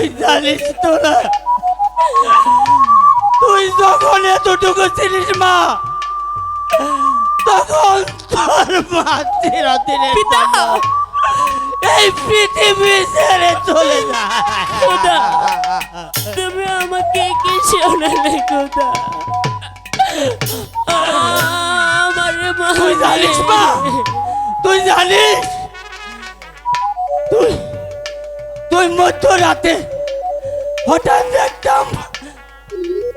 তুই জানিস তো না। তুই যখন এতটুকু ছিলিস মা তখন তোর মা চিরদিনের এই পৃথিবী ছেড়ে চলে খোদা তুমি আমাকে কি শোনালে খোদা আমার মা তুই জানিস মা তুই জানিস মধ্যরাতে হঠাৎ দেখতাম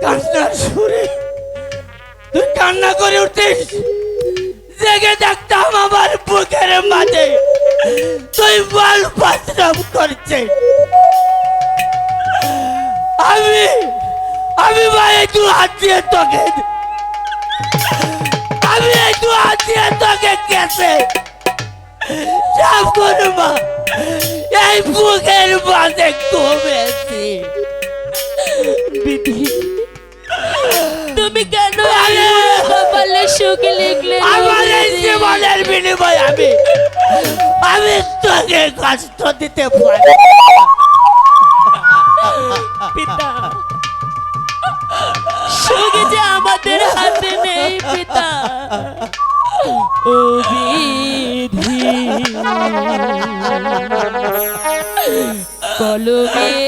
কান্নার সুরে তুই কান্না করে উঠিস জেগে দেখতাম আমার বুকের মাঝে। তুই বল পাত্রাম করছে। আমি আমি ভাই একটু হাত দিয়ে তোকে আমি একটু হাত দিয়ে তোকে গেছে সব করবা এই বুকের মাঝে কমেছি বিধি তুমি কেন! কপালে সুখ লিখলে আমার এই? জীবনের বিনিময় আমি আমি তোকে কষ্ট দিতে পারি পিতা সুখ যে আমাদের হাতে নেই পিতা ও কলমে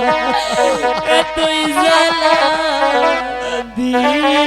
পুরানো এতই জ্বালা দিলি।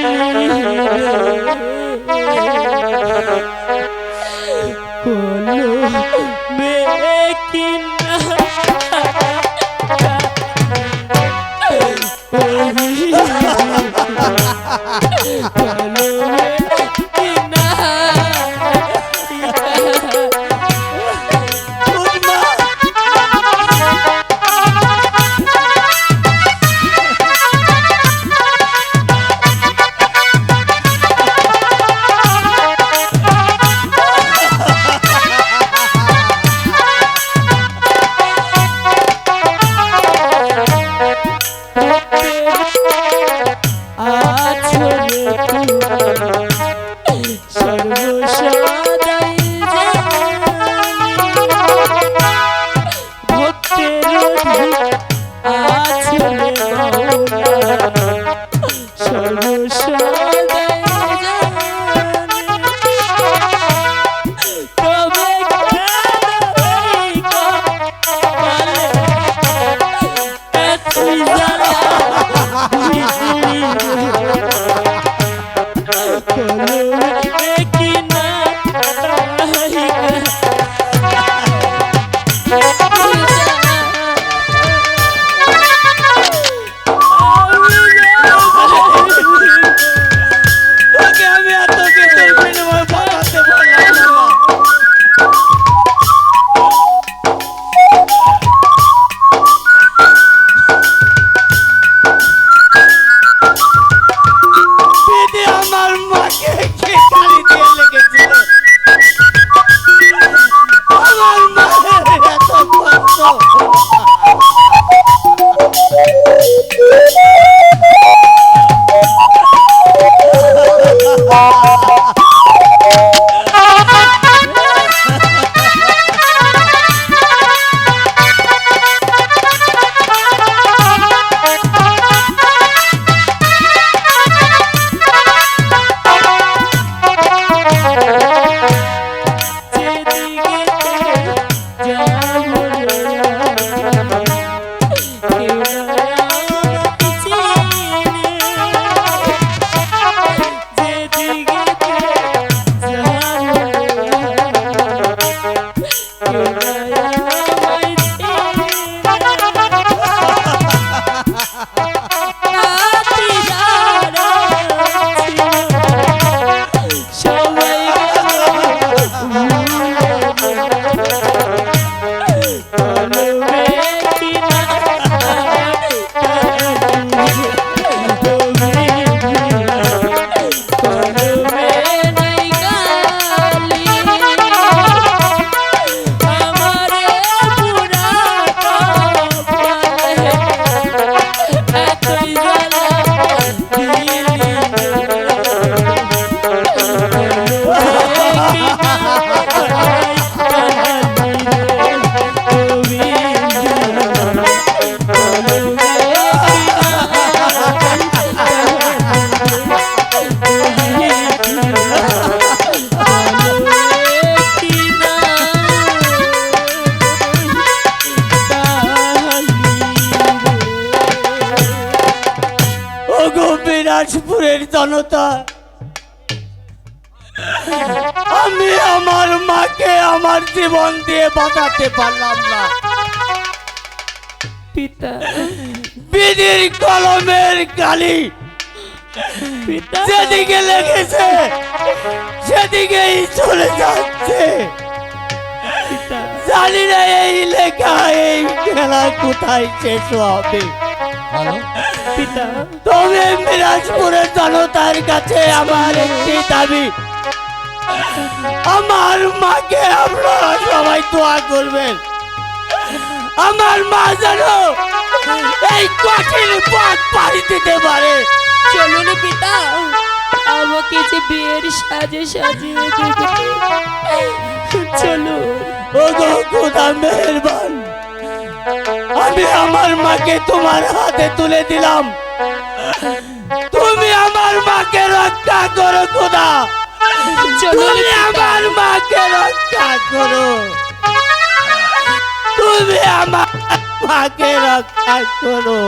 Mm-hmm. মিরাজপুরের জনতা। আমি আমার মাকে আমার জীবন দিয়ে বাঁচাতে পারলাম না। পিতা। বিধির কলমের কালি পিতা। যেদিকে লেগেছে সেদিকেই চলে যাচ্ছে। জানি না এই লেখা এই খেলা কোথায় শেষ হবে। পিতা। তবে মিরাজপুরের জনতার কাছে আমার একটি দাবি। আমার মাকে আপনারা সবাই দোয়া করবেন। আমার মা যেন এই কঠিন পথ পাড়ি দিতে পারে। চলুন পিতা আমাকে যে বিয়ের সাজে সাজিয়ে দেবে ও গো খোদা মেহেরবান। আমি আমার মাকে তোমার হাতে তুলে দিলাম। তুমি আমার মাকে রক্ষা করো, খোদা। তুমি আমার মাকে রক্ষা করো। তুমি আমার মাকে রক্ষা করো।